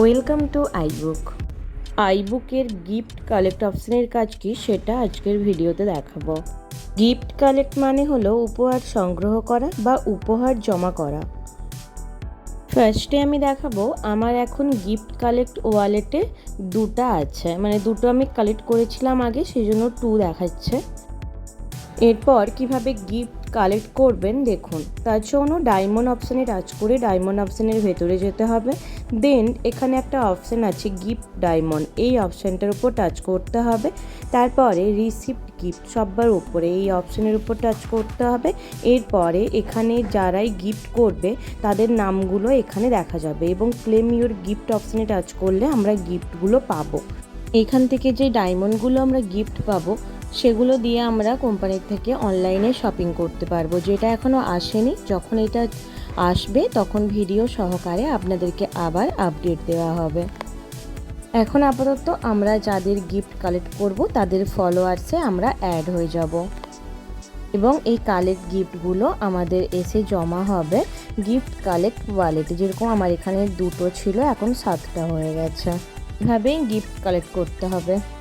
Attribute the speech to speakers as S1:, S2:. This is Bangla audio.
S1: Welcome to iBook. আইবুকের gift collect অপশনের কাজ কি সেটা আজকের ভিডিওতে দেখাবো। গিফট কালেক্ট মানে হলো উপহার সংগ্রহ করা বা উপহার জমা করা। ফার্স্টে আমি দেখাবো আমার এখন গিফট কালেক্ট ওয়ালেটে দুটো আছে। মানে দুটো আমি কালেক্ট করেছিলাম আগে সেই জন্য টু দেখাচ্ছে। এরপর কীভাবে গিফট কালেক্ট করবেন, দেখুন। তার জন্য ডায়মন্ড অপশানে টাচ করে ডায়মন্ড অপশানের ভেতরে যেতে হবে। দেন এখানে একটা অপশান আছে গিফট ডায়মন্ড। এই অপশানটার উপর টাচ করতে হবে। তারপরে রিসিপ্ট গিফট সবার উপরে এই অপশানের উপর টাচ করতে হবে। এরপরে এখানে যারাই গিফট করবে, তাদের নামগুলো এখানে দেখা যাবে এবং ক্লেম ইউর গিফট অপশানে টাচ করলে আমরা গিফটগুলো পাবো। এখান থেকে যে ডায়মন্ডগুলো আমরা গিফট পাবো সেগুলো দিয়ে আমরা কোম্পানির থেকে অনলাইনে শপিং করতে পারব। যেটা এখনও আসেনি। যখন এটা আসবে, তখন ভিডিও সহকারে আপনাদেরকে আবার আপডেট দেওয়া হবে। এখন আপাতত আমরা যাদের গিফট কালেক্ট করব, তাদের ফলোয়ার্সে আমরা অ্যাড হয়ে যাব। এবং এই কালেক্ট গিফটগুলো আমাদের এসে জমা হবে গিফট কালেক্ট ওয়ালেটে যেরকম আমার এখানে দুটো ছিল, এখন সাতটা হয়ে গেছে। এভাবেই গিফট কালেক্ট করতে হবে।